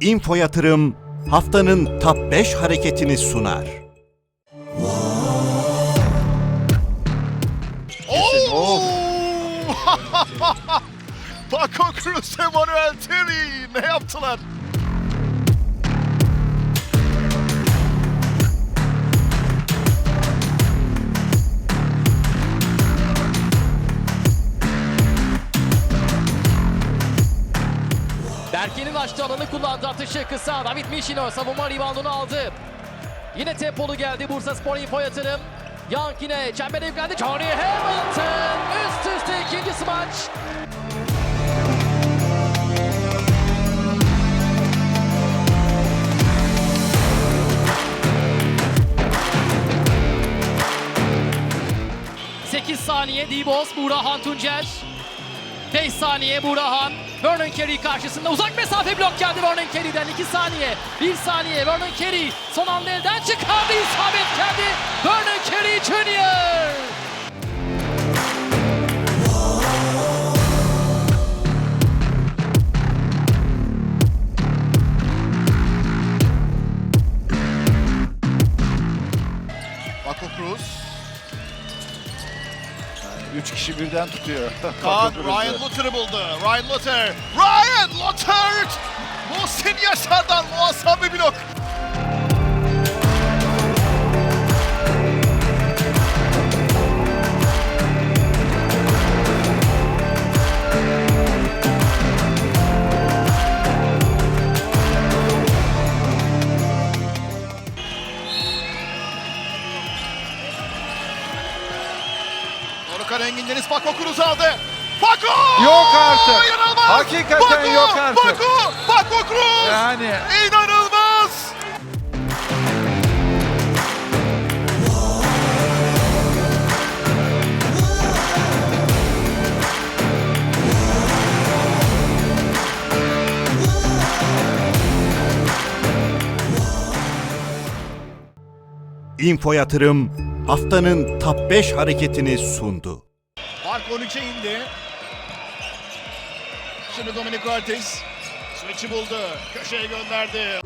Info Yatırım haftanın top 5 hareketini sunar. Oo! Paco Cruz, Manuel Terry ne yaptılar? Berke'nin açtığı alanı kullandı. Atışı kısa. David Michino savunma reboundunu aldı. Yine tempolu geldi Bursa Spor Info yatırım. Yank yine çembere yüklendi. Johnny Hamilton üst üste ikinci smaç. Saniye Dibos, Buğrahan Tuncer. 5 saniye Burhan. Vernon Carey karşısında uzak mesafe blok geldi Vernon Carey'den 2 saniye. 1 saniye Vernon Carey son anda elden çıkardı isabet geldi. Vernon Carey Jr. Paco Cruz, Üç kişi birden tutuyor. Kaan. Ryan Luther'ı buldu. Ryan Luther, Ryan Luther! Muhsin Yaşar'dan muazzam bir blok. Dorukhan Engin Deniz Paco Cruz aldı. Paco! Yok artık. İnanılmaz! Hakikaten Paco! yok artık. Paco! Paco Cruz! Yani İnanılmaz! Info Yatırım haftanın top 5 hareketini sundu. Fark 13'e indi. Şimdi Dominic Ortiz. Switch'i buldu. Köşeye gönderdi.